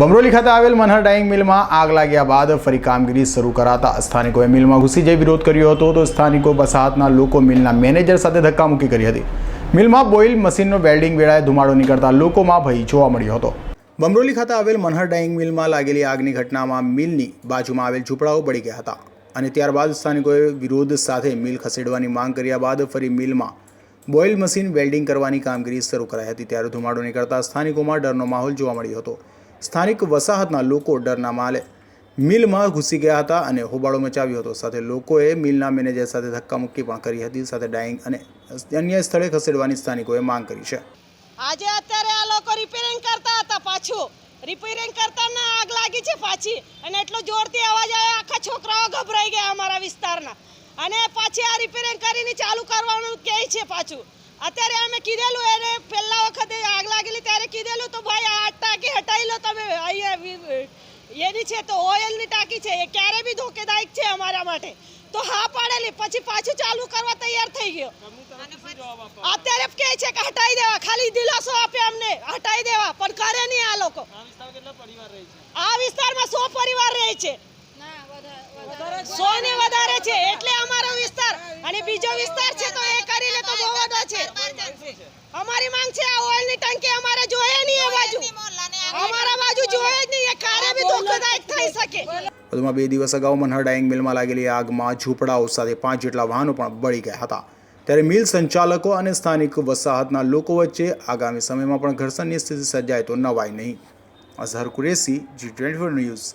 બમરોલી ખાતે આવેલ મનહર ડાઇંગ મિલમાં આગ લાગ્યા બાદ ફરી કામગીરી શરૂ કરાતા સ્થાનિકોએ મિલમાં ઘૂસી જઈ વિરોધ કર્યો હતો તો સ્થાનિકો વસાહતના લોકો મિલના મેનેજર સાથે ધક્કામુક્કી કરી હતી. મિલમાં બોઇલ મશીનનો વેલ્ડિંગ વેળાએ ધુમાડો નીકળતા લોકોમાં ભય જોવા મળ્યો હતો. બમરોલી ખાતે આવેલ મનહર ડાઇંગ મિલમાં લાગેલી આગની ઘટનામાં મિલની બાજુમાં આવેલ ઝૂંપડાઓ બળી ગયા હતા અને ત્યારબાદ સ્થાનિકોએ વિરોધ સાથે મિલ ખસેડવાની માંગ કર્યા બાદ ફરી મિલમાં બોઇલ મશીન વેલ્ડિંગ કરવાની કામગીરી શરૂ કરાઈ હતી. ત્યારે ધુમાડો નીકળતા સ્થાનિકોમાં ડરનો માહોલ જોવા મળ્યો હતો. સ્થાનિક વસાહતના લોકો ડરના માલે. મિલમાં ઘૂસી ગયા હતા અને હોબાળો મચાવ્યો હતો. સાથે લોકોએ મિલના મેનેજર સાથે ધક્કામુક્કી પણ કરી હતી. સાથે ડાઇંગ અને અન્ય સ્થળે ખસેડવાની સ્થાનિકોએ માંગ કરી છે. આજે અત્યારે આ લોકો રિપેરિંગ કરતા હતા પાછું. રિપેરિંગ કરતા ના આગ લાગી છે પાછી. અને એટલો જોરથી અવાજ આવ્યો, આખા છોકરાઓ ગભરાઈ ગયા અમારા વિસ્તારના. અને પાછી આ રિપેરિંગ કરીને ચાલુ કરવાનું કહે છે પાછું. અત્યારે અમે કીધેલું એને પહેલા વખતે આગ લાગેલી ત્યારે કીધેલું તો ભાઈ આ ટાંકી હટાવી લો તમે? અહીંયા એની છે તો ઓઇલની ટાંકી છે. એ ક્યારે બી ધોકેદાયક છે અમારા માટે. તો હા પાડેલી. પછી પાછું ચાલુ કરવા તૈયાર થઈ ગયો. અત્યારે કે છે કે હટાઈ દેવા. ખાલી દિલાસો આપે અમને. હટાઈ દેવા. પણ કરે નહીં આ લોકો. આ વિસ્તારમાં સો પરિવાર રહે છે? સો ને વધારે છે. એટલે અમારો વિસ્તાર. અને બીજો વિસ્તાર છે તો એ કરી લે તો બહુ વધુ છે. અમારી માંગ છે આ ઓઇલની ટંકી અમારે જોઈએ નહીં એ બાજુ અમારા બાજુ જોઈએ જ નહીં એ ક્યારે બી ધોકાદાયક થઈ શકે વધુમાં બે દિવસ અગાઉ મનહર ડાઇંગ મિલમાં લાગેલી આગમાં ઝૂંપડાઓ સાથે પાંચ જેટલા વાહનો પણ બળી ગયા હતા. ત્યારે મિલ સંચાલકો અને સ્થાનિક વસાહતના લોકો વચ્ચે આગામી સમયમાં પણ ઘર્ષણની સ્થિતિ સર્જાય તો નવાય નહીં. Azhar Qureshi, G twenty news.